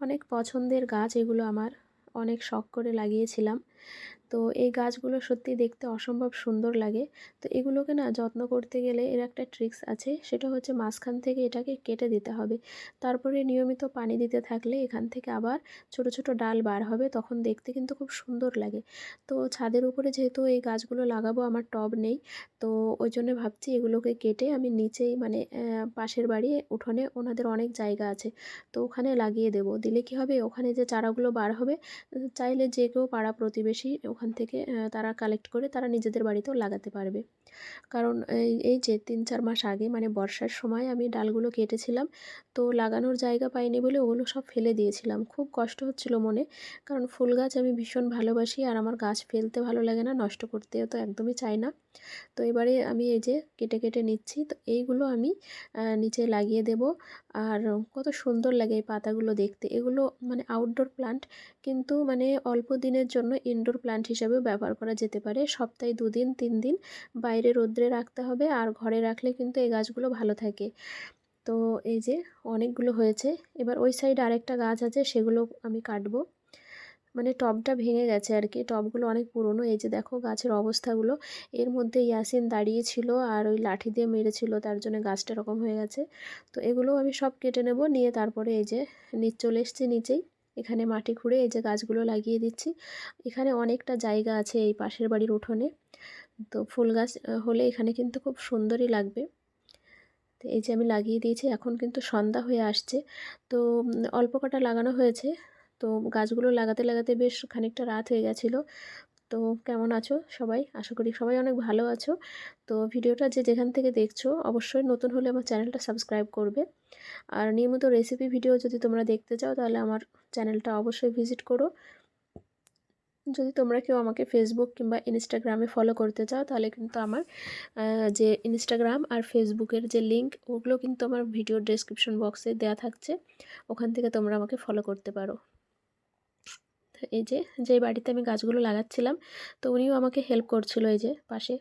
অনেক পছন্দের গাছ এগুলো আমার অনেক শখ করে লাগিয়েছিলাম। তো এই গাছগুলো সত্যি দেখতে অসম্ভব সুন্দর লাগে। তো এগুলোকে না যত্ন করতে গেলে এর একটা ট্রিক্স আছে, সেটা হচ্ছে মাঝখান থেকে এটাকে কেটে দিতে হবে। তারপরে নিয়মিত পানি দিতে থাকলে এখান থেকে আবার ছোট ছোট ডাল বার হবে, তখন দেখতে কিন্তু খুব সুন্দর লাগে। তো ছাদের উপরে যেহেতু এই গাছগুলো লাগাবো, আমার টব নেই, তো ওই জন্য ভাবছি এগুলোকে কেটে আমি নিচেই মানে পাশের বাড়ি, উঠোনে ওনাদের অনেক জায়গা আছে, তো ওখানে লাগিয়ে দেব। দিলে কি হবে? ওখানে যে চারাগুলো বার হবে, চাইলে যে কেউ পাড়া প্রতিবেশী ওখান থেকে তারা কালেক্ট করে তারা নিজেদের বাড়িতেও লাগাতে পারবে। কারণ এই এই যে তিন চার মাস আগে মানে বর্ষার সময় আমি ডালগুলো কেটেছিলাম, তো লাগানোর জায়গা পাইনি বলে ওগুলো সব ফেলে দিয়েছিলাম। খুব কষ্ট হচ্ছিল মনে, কারণ ফুল গাছ আমি ভীষণ ভালোবাসি আর আমার গাছ ফেলতে ভালো লাগে না, নষ্ট করতেও তো একদমই চাই না। তো এবারে আমি এই যে কেটে কেটে নিচ্ছি। তো এইগুলো আমি নিচে লাগিয়ে দেব। আর কত সুন্দর লাগে এই পাতাগুলো দেখতে। এগুলো মানে আউটডোর প্লান্ট কিন্তু মানে অল্প দিনের জন্য ইনডোর প্লান্ট হিসাবেও ব্যবহার করা যেতে পারে। সপ্তাহে দুদিন, তিন দিন বাইরে রোদ্রে রাখতে হবে। আর ঘরে রাখলে কিন্তু এই গাছগুলো ভালো থাকে। তো এই যে অনেকগুলো হয়েছে। এবার ওই সাইডে আরেকটা গাছ আছে, সেগুলো আমি কাটবো। মানে টবটা ভেঙে গেছে আর কি। টবগুলো অনেক পুরনো। এই যে দেখো গাছের অবস্থাগুলো। এর মধ্যে ইয়াসিন দাঁড়িয়ে ছিল আর ওই লাঠি দিয়ে মেরেছিল, তার জন্য গাছটা এরকম হয়ে গেছে। তো এগুলো আমি সব কেটে নেব, নিয়ে তারপরে এই যে চলে এসছি নিচেই। এখানে মাটি খুঁড়ে এই যে গাছগুলো লাগিয়ে দিচ্ছি। এখানে অনেকটা জায়গা আছে এই পাশের বাড়ির উঠোনে। তো ফুল গাছ হলে এখানে কিন্তু খুব সুন্দরই লাগবে। তো এই যে আমি লাগিয়ে দিয়েছি, এখন কিন্তু সন্ধ্যা হয়ে আসছে। তো অল্প কটা লাগানো হয়েছে। তো গাছগুলো লাগাতে লাগাতে বেশ খানিকটা রাত হয়ে গেছিল। তো কেমন আছো সবাই? আশা করি সবাই অনেক ভালো আছো। তো ভিডিওটা যে যেখান থেকে দেখছ, অবশ্যই নতুন হলে আমার চ্যানেলটা সাবস্ক্রাইব করবে। আর নিয়মিত রেসিপি ভিডিও যদি তোমরা দেখতে চাও, তাহলে আমার চ্যানেলটা অবশ্যই ভিজিট করো। যদি তোমরা কেউ আমাকে ফেসবুক কিংবা ইনস্টাগ্রামে ফলো করতে চাও, তাহলে কিন্তু আমার যে ইনস্টাগ্রাম আর ফেসবুকের যে লিঙ্ক ওগুলো কিন্তু আমার ভিডিও ডেসক্রিপশন বক্সে দেওয়া থাকছে। ওখান থেকে তোমরা আমাকে ফলো করতে পারো। এই যে যে বাড়িতে আমি গাছগুলো লাগাচ্ছিলাম, তো উনিও আমাকে হেল্প করছিল এই যে পাশে।